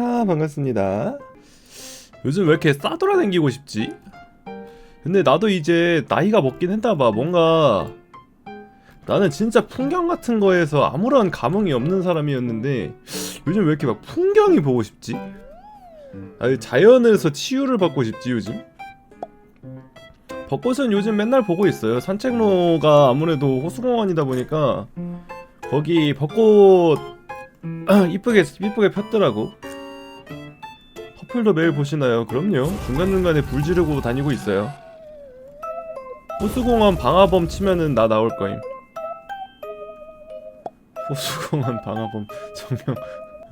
아 반갑습니다. 요즘 왜 이렇게 싸돌아다니고 싶지? 근데 나도 이제 나이가 먹긴 했나 봐. 뭔가 나는 진짜 풍경 같은 거에서 아무런 감흥이 없는 사람이었는데 요즘 왜 이렇게 막 풍경이 보고 싶지? 아니 자연에서 치유를 받고 싶지 요즘? 벚꽃은 요즘 맨날 보고 있어요. 산책로가 아무래도 호수공원이다 보니까 거기 벚꽃 이쁘게 이쁘게 폈더라고. 커플도 매일 보시나요? 그럼요. 중간중간에 불 지르고 다니고 있어요. 호수공원 방화범 치면은 나 나올 거임. 호수공원 방화범 정명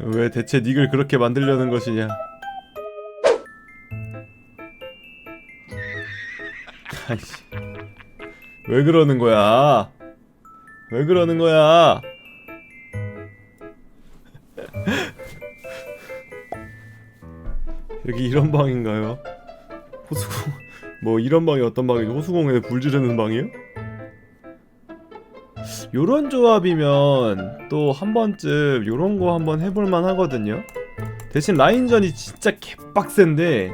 왜 대체 닉을 그렇게 만들려는 것이냐? 아이씨 왜 그러는 거야? 왜 그러는 거야? 여기 이런 방인가요? 호수공 뭐 이런 방이 어떤 방이죠? 호수공원에 불 지르는 방이요? 요런 조합이면 또 한 번쯤 요런 거 한번 해볼만 하거든요 대신 라인전이 진짜 개빡센데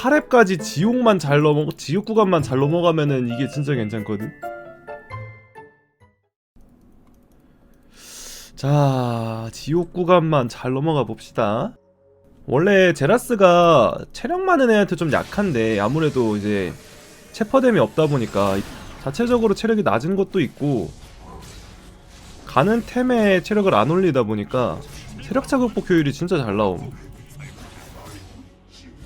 4렙까지 지옥만 잘 넘어 지옥 구간만 잘 넘어가면은 이게 진짜 괜찮거든? 자 지옥 구간만 잘 넘어가 봅시다. 원래 제라스가 체력 많은 애한테 좀 약한데 아무래도 이제 체퍼뎀이 없다 보니까 자체적으로 체력이 낮은 것도 있고 가는 템에 체력을 안 올리다 보니까 체력차 극복 효율이 진짜 잘 나옴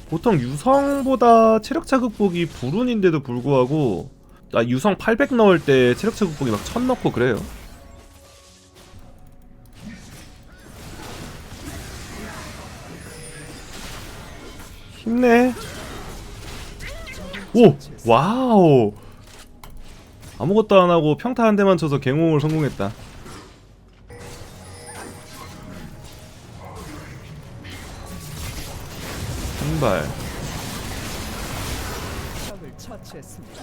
보통 유성보다 체력차 극복이 불운인데도 불구하고 나 유성 800 넣을 때 체력차 극복이 막 1000 넣고 그래요. 힘내. 오! 와우! 아무것도 안 하고 평타 한 대만 쳐서 갱홍을 성공했다 처치했습니다.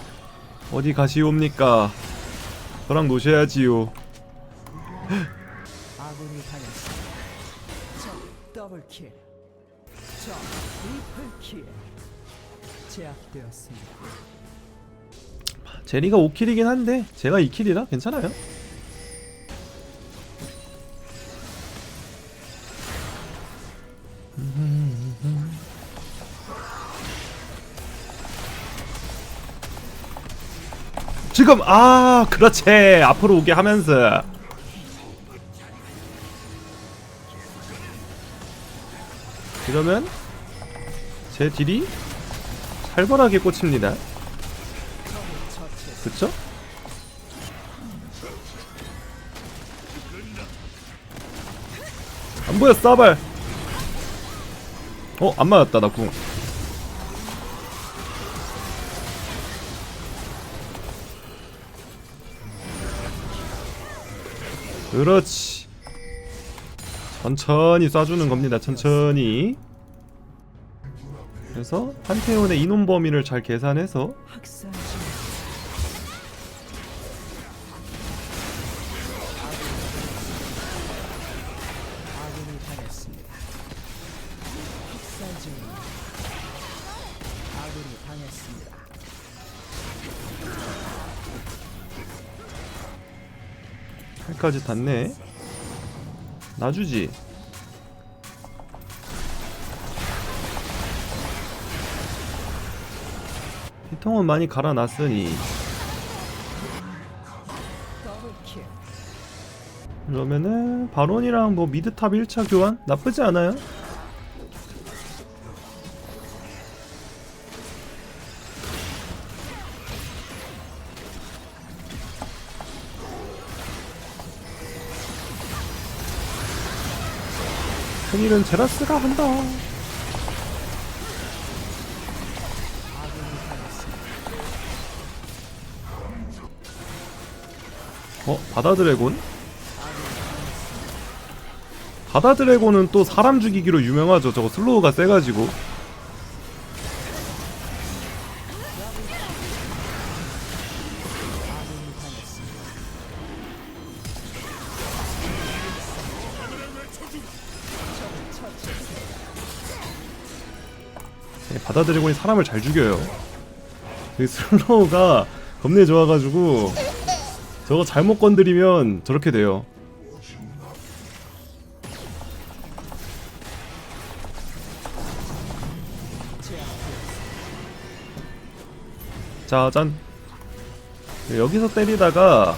어디 가시옵니까 저랑 노셔야지요. 제리가 5킬이긴 한데 제가 2킬이라 괜찮아요 지금 아 그렇지 앞으로 오게 하면서 이러면 제 딜이 살벌하게 꽂힙니다. 그쵸? 안 보여 싸발 어? 안 맞았다 나궁 그렇지. 천천히 쏴주는 겁니다 천천히. 그래서 판테온의 인원 범위를 잘 계산해서 칼까지 닿네. 놔주지. 피통은 많이 갈아놨으니. 그러면은 바론이랑 뭐 미드탑 1차 교환? 나쁘지 않아요 큰일은 제라스가 한다. 어? 바다 드래곤? 바다 드래곤은 또 사람 죽이기로 유명하죠. 저거 슬로우가 세가지고. 바다 드래곤이 사람을 잘 죽여요. 그 슬로우가 겁내 좋아가지고 저거 잘못 건드리면 저렇게 돼요. 자, 짠. 네, 여기서 때리다가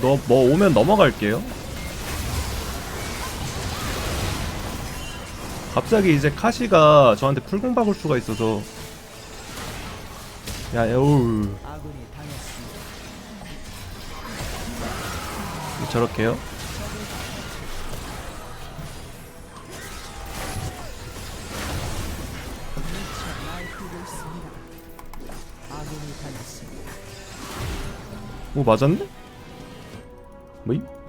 너 뭐 오면 넘어갈게요. 갑자기 이제 카시가 저한테 풀공 박을 수가 있어서 야, 에우. 저렇게요? 뭐 맞았네? 뭐이?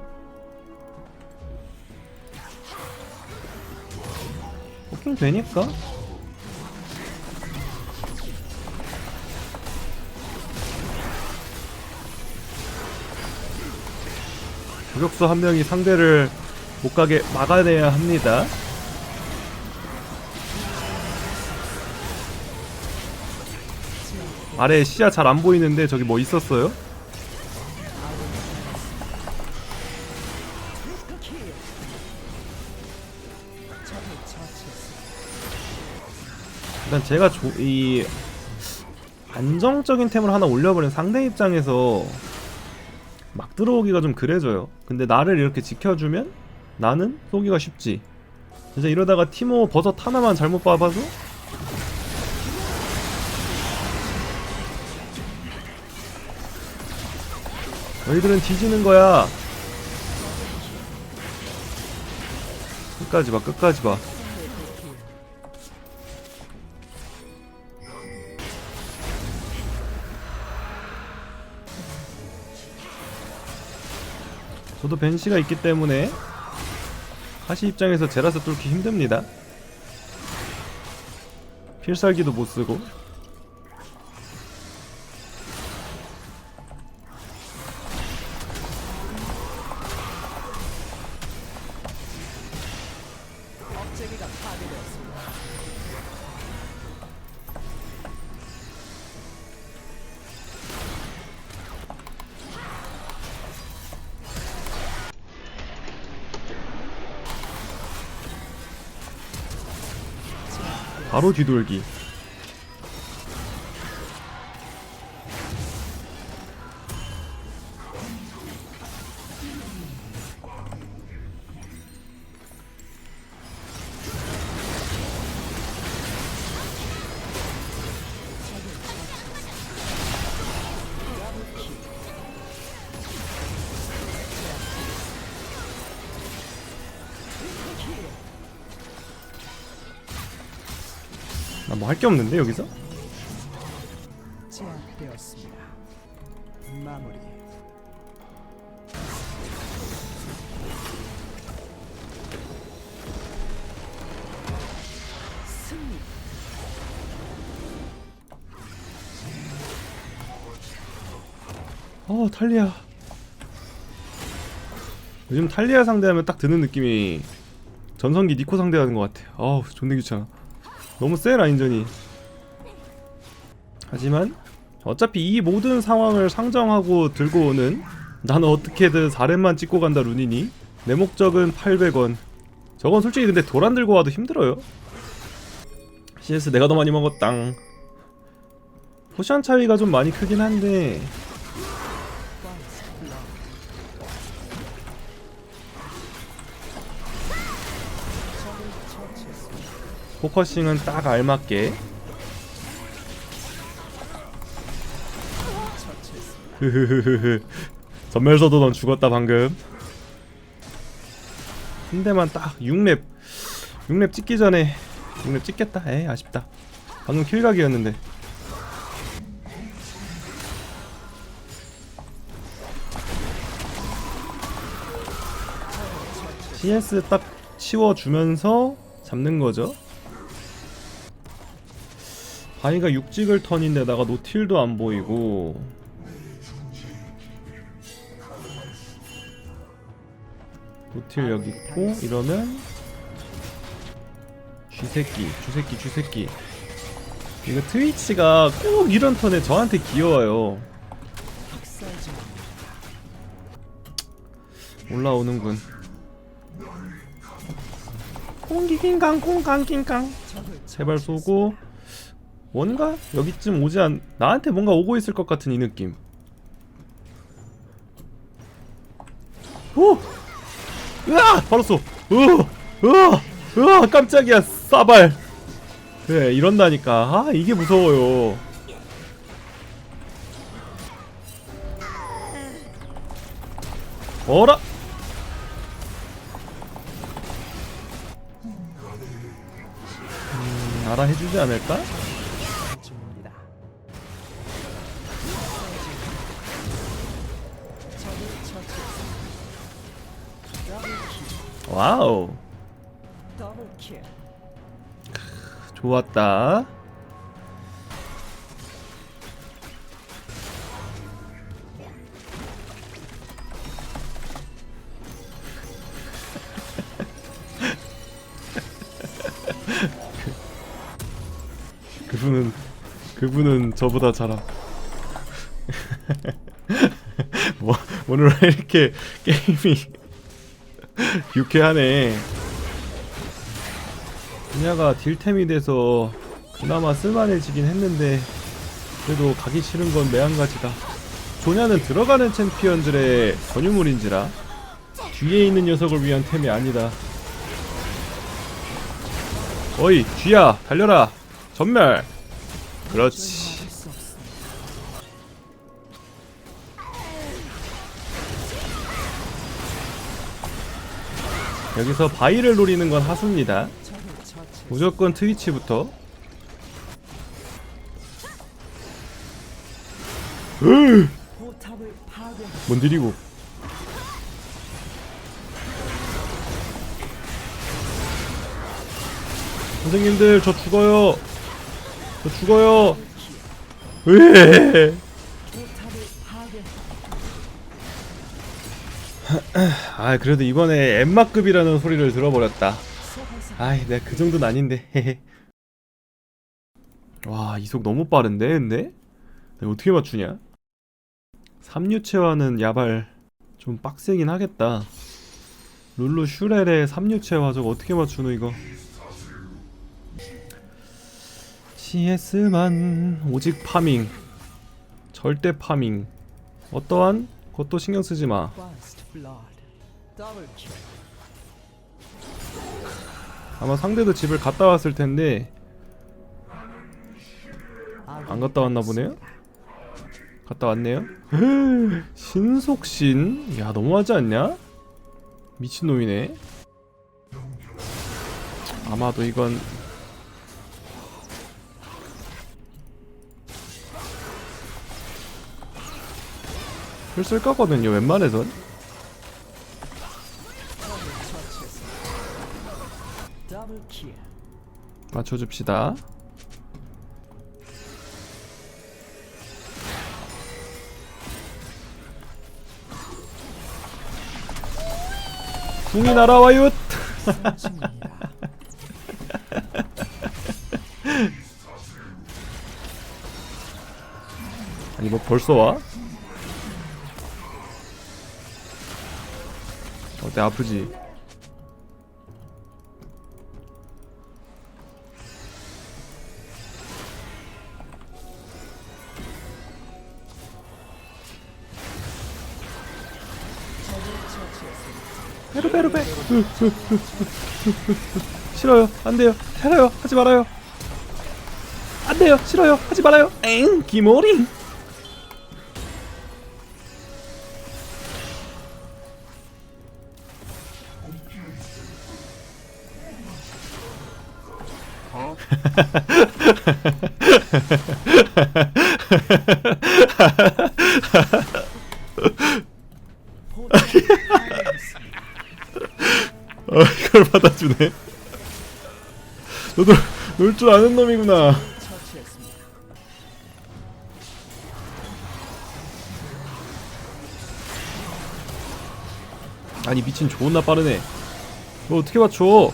뽑긴 되니까? 저격수 한 명이 상대를 못 가게 막아내야 합니다. 아래 시야 잘 안 보이는데 저기 뭐 있었어요? 일단 제가 조, 이 안정적인 템을 하나 올려버린 상대 입장에서 막 들어오기가 좀 그래져요. 근데 나를 이렇게 지켜주면 나는 쏘기가 쉽지. 진짜 이러다가 티모 버섯 하나만 잘못 봐봐도 너희들은 뒤지는 거야. 끝까지 봐, 끝까지 봐. 저도 벤시가 있기 때문에 하시 입장에서 제라스 뚫기 힘듭니다. 필살기도 못 쓰고 바로 뒤돌기. 뭐 할 게 없는데 여기서? 제압되었습니다. 마무리. 승리. 어 탈리아 요즘 탈리아 상대하면 딱 드는 느낌이 전성기 니코 상대하는 것 같아 어우 존나 귀찮아 너무 세 라인전이. 하지만 어차피 이 모든 상황을 상정하고 들고 오는 나는 어떻게든 4렙만 찍고 간다 루니니. 내 목적은 800원. 저건 솔직히 근데 도란 들고 와도 힘들어요. CS 내가 더 많이 먹었당. 포션 차이가 좀 많이 크긴 한데 포커싱은 딱 알맞게. 전멸서도 넌 죽었다 방금. 한 대만 딱 6렙. 6렙 찍기 전에 6렙 찍겠다. 에이 아쉽다. 방금 킬각이었는데. CS 딱 치워주면서 잡는 거죠 바위가 육직을 턴인데다가 노틸도 안 보이고 노틸 여기 있고 이러면 쥐새끼 쥐새끼 쥐새끼 이거 트위치가 꼭 이런 턴에 저한테 귀여워요. 올라오는군. 콩기긴강 콩강긴강. 적을 제발 쏘고 뭔가 여기쯤 오지 않 나한테 뭔가 오고 있을 것 같은 이 느낌. 오! 으아! 바로 쏘! 으아! 으아! 으아! 깜짝이야! 싸발! 그래 이런다니까 아 이게 무서워요 어라? 음, 알아 해주지 않을까? 와우. 더블 킬. 좋았다. 그분은 그분은 저보다 잘함 뭐 오늘 왜 이렇게 게임이 유쾌하네. 분야가 딜템이 돼서 그나마 쓸만해지긴 했는데 그래도 가기 싫은 건 매한가지다. 조냐는 들어가는 챔피언들의 전유물인지라 뒤에 있는 녀석을 위한 템이 아니다. 어이 쥐야 달려라. 전멸. 그렇지 여기서 바위를 노리는 건 하수입니다. 무조건 트위치부터. 으 포탑을 파괴. 뭔 딜이고? 선생님들 저 죽어요. 저 죽어요. 왜포 아 그래도 이번에 엠마급이라는 소리를 들어버렸다. 아이 내가 그 정도는 아닌데. 와 이속 너무 빠른데 근데? 내가 어떻게 맞추냐? 3유체화는 야발 좀 빡세긴 하겠다. 룰루 슈렐의 3유체화 저거 어떻게 맞추노 이거? CS만 오직 파밍. 절대 파밍. 어떠한? 것도 신경 쓰지 마. First blood. 더블 킬. 아마 상대도 집을 갔다 왔을 텐데 안 갔다 왔나 보네요. 갔다 왔네요. 신속신, 야 너무하지 않냐? 미친 놈이네. 아마도 이건 풀쓸 거거든요. 웬만해선. 맞춰줍시다. 궁이 날아와요. 아니 뭐 벌써 와? 어때 아프지? 싫어요. 안 돼요. 싫어요. 하지 말아요. 안 돼요. 싫어요. 하지 말아요. 엥? 기모링 포탑을 파괴했습니다. 어 이걸 받아주네. 너도 놀 줄 아는 놈이구나. 아니 미친 존나 빠르네. 너 어떻게 맞춰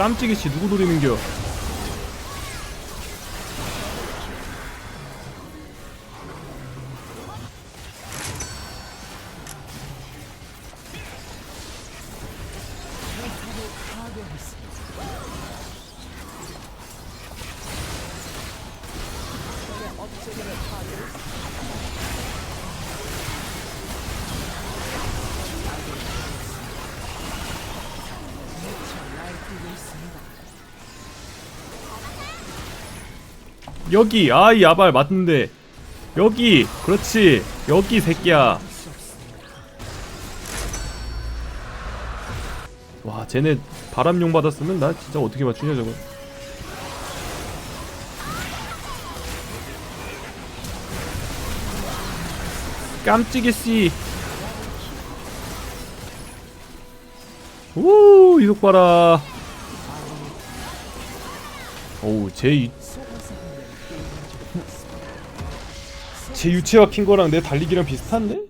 깜찍이 씨 누구 노리는겨? 여기 아이 야발 맞는데 여기 그렇지 여기 새끼야 와 쟤네 바람용 받았으면 나 진짜 어떻게 맞추냐 저거 깜찍이 씨. 오 이속 봐라. 오우 제 제 유체화 킨 거랑 내 달리기랑 비슷한데?